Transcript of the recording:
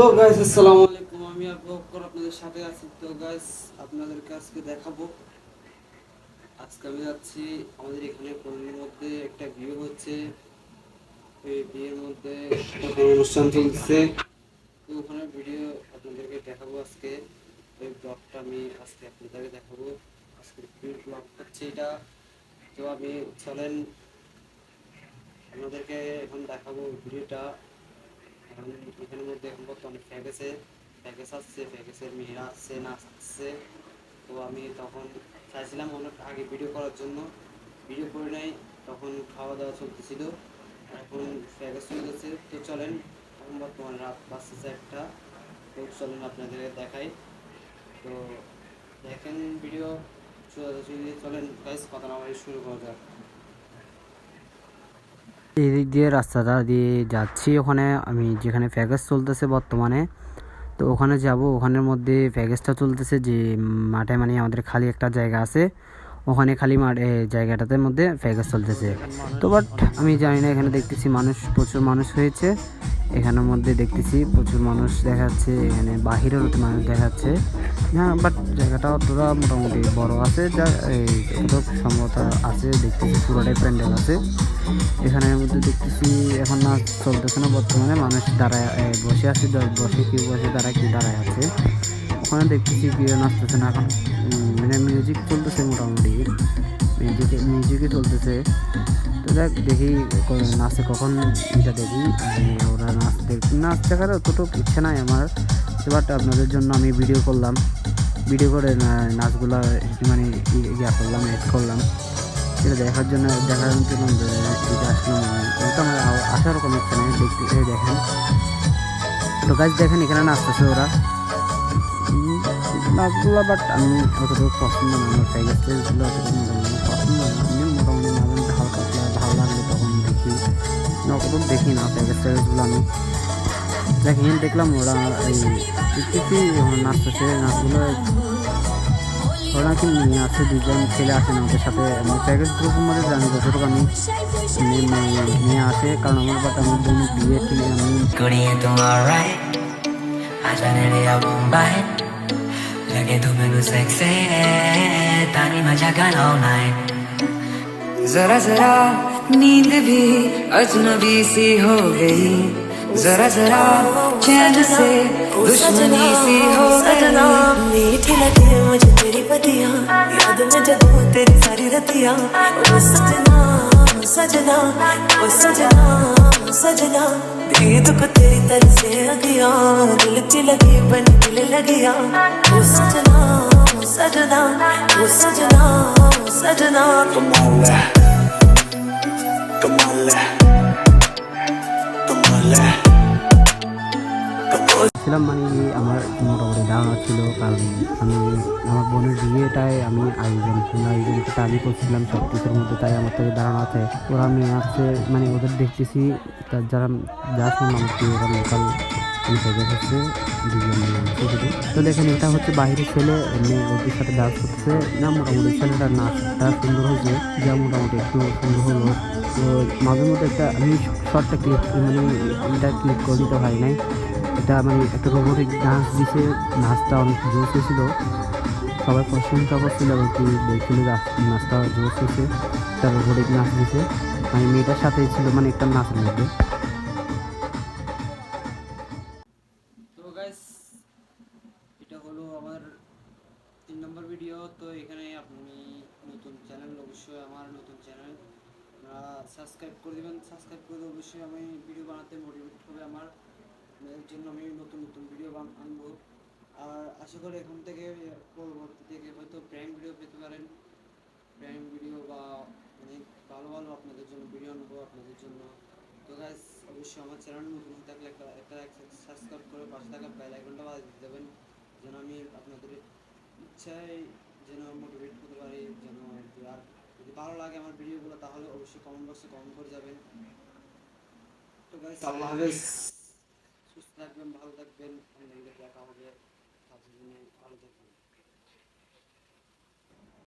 Hello guys আসসালামু আলাইকুম আমি আর আপনাদের সাথে আছি। তো গাইস আপনাদেরকে আজকে দেখাবো। আজকে আমি যাচ্ছি আমাদের এখানে পল্লীর মধ্যে একটা বিয়ে হচ্ছে। এই বিয়ের মধ্যে অনুষ্ঠান চলছে তো ওখানে ভিডিও আপনাদেরকে দেখাবো আজকে। ওই ব্লগটা আমি আজকে আপনাদেরকে দেখাবো। আজকে ব্লগ হচ্ছে এটা। তো, আমি চলেন, আপনাদেরকে এখন দেখাবো ভিডিওটা। এখন এখানের মধ্যে এখন বর্তমানে ফ্যাগেসে ফ্যাগেস আসছে ফ্যাগেসের মেয়েরা আসছে নাচ আসছে তো আমি তখন চাইছিলাম অনেক আগে ভিডিও করার জন্য। ভিডিও করে নাই, তখন খাওয়া দাওয়া চলতেছিল। এখন ফ্যাগেস হয়ে গেছে তো চলেন, এখন বর্তমানে রাত বাজতেছে একটা তো চলেন আপনাদের দেখাই। তো দেখেন ভিডিও চলেন গাইস কথা না শুরু করা যাক। এদিক দিয়ে রাস্তাটা দিয়ে যাচ্ছি ওখানে। আমি যেখানে প্যাকেজ চলতেছে বর্তমানে, তো ওখানে যাব। ওখানের মধ্যে প্যাকেজটা চলতেছে যে মাঠে মানে আমাদের খালি একটা জায়গা আছে। ওখানে খালি মাঠে জায়গাটাতে মধ্যে প্যাকেজ চলতেছে। তো বাট আমি জানি না, এখানে দেখতেছি মানুষ, প্রচুর মানুষ হয়েছে। এখানের মধ্যে দেখতেছি প্রচুর মানুষ দেখা যাচ্ছে এখানে বাহিরের মানুষ দেখা যাচ্ছে হ্যাঁ বাট জায়গাটা অতটা মোটামুটি বড় আছে, যা এই সম্ভবত আছে, দেখতেছি পুরোটাই প্যান্ডেল আছে। এখানের মধ্যে দেখতেছি এখন নাচ চলতেছে না বর্তমানে, মানুষ দাঁড়ায় বসে আছে বসে কেউ বসে, দাঁড়ায় কেউ দাঁড়ায় আছে। ওখানে দেখতেছি কেউ নাচতেছে না, এখন মানে মিউজিক চলতেছে মোটামুটি। মিউজিকে মিউজিকই চলতেছে। তো দেখ নাচে কখন এটা দেখি। ওরা নাচ নাচ দেখার অতটুকু ইচ্ছে নাই আমার। বাট আপনাদের জন্য আমি ভিডিও করলাম। ভিডিও করে নাচগুলা মানে ইয়া করলাম এড করলাম। এটা দেখার জন্য দেখার জন্য আসলাম আমার আসার কোনো ইচ্ছে নেই, দেখতে দেখেন। তো গাছ দেখেন এখানে নাচতেছে ওরা। নাচগুলো বাট আমি অতটুকু পছন্দ না, আমার টাইগার অতটুকু আমি দেখেন দেখলাম ওরা এই একটু নাচতেছে নাচগুলো ওরা কি নাচে দুজন ছেলে আসেন আমাদের সাথে প্যাকেজ গ্রুপের মধ্যে জানি যতটুকু আমি মেয়ে আসে কারণ আমার বাট আমার বোন বিয়ে ছিল আমি Lage tu menu sexy, মজা maja gan. जरा जरा नींद भी अजनबी सी हो गई। जरा जरा चैन से दुश्मनी सी हो मीठी लगे मुझे तेरी बदियाँ याद में जदों तेरी सारी रतियाँ। ओ सजना सजना, ओ सजना सजना दीद को तेरी तरफ़ से अगिया दिल च लगी बन दिल लगिया। ओ सजना सजना, ओ सजना सजना Tomale. Tomale. Tomale. ছিলাম মানে কি আমার মোটামুটি ধারণা ছিল কারণ আমি আমার বোনের বিয়েটাই আমি আয়োজন আয়োজনটা আমি করছিলাম সব কিছুর মধ্যে তাই আমার থেকে ধারণা আছে ওরা মেয়ে আসছে মানে ওদের দেখতেছি তার যারা যা শুনলাম কি ওরা লোকাল শুধু তো দেখেন এটা হচ্ছে বাইরের ছেলে মেয়ে ওদের সাথে ডান্স করতেছে। না, মোটামুটি ছেলেটার নাচটা সুন্দর হয়েছে। যা মোটামুটি একটু সুন্দর হলো। তো মাঝে মধ্যে একটা, আমি শর্টটা ক্লিক মানে এটা ক্লিক করে দিতে হয় নাই। এটা মানে একটা রোবোটিক ডান্স দিছে, নাচটা অনেক জোশ হয়েছিল। সবাই প্রশংসা করছিল এবং কি আজ- নাচটা জোশ হয়েছে। একটা রোবোটিক নাচ দিছে। মানে মেয়েটার সাথেই ছিল মানে একটা নাচের মধ্যে। আপনি নতুন চ্যানেল অবশ্যই আমার নতুন চ্যানেল আপনারা সাবস্ক্রাইব করে দেবেন। সাবস্ক্রাইব করে অবশ্যই আমি ভিডিও বানাতে মোটিভেট হবে আমার। এর জন্য আমি নতুন নতুন ভিডিও আনব। আর আশা করি এখন থেকে, পরবর্তী থেকে হয়তো প্র্যাঙ্ক ভিডিও পেতে পারেন। প্র্যাঙ্ক ভিডিও বা অনেক ভালো ভালো আপনাদের জন্য ভিডিও আনব আপনাদের জন্য। তো গাইস অবশ্যই আমার চ্যানেল নতুন থাকলে একটা সাবস্ক্রাইব করে পাশে থাকা বেল আইকনটা বাজিয়ে দেবেন যেন আমি আপনাদের ইচ্ছায় যেন মোটিভেট করতে পারি যেন আর কি আর যদি ভালো লাগে আমার ভিডিওগুলো তাহলে অবশ্যই কমেন্ট বক্সে কমেন্ট করে যাবেন। তো গাইস আল্লাহ হাফেজ। সুস্থ থাকবেন ভালো থাকবেন। দেখা হবে ভালো থাকবেন।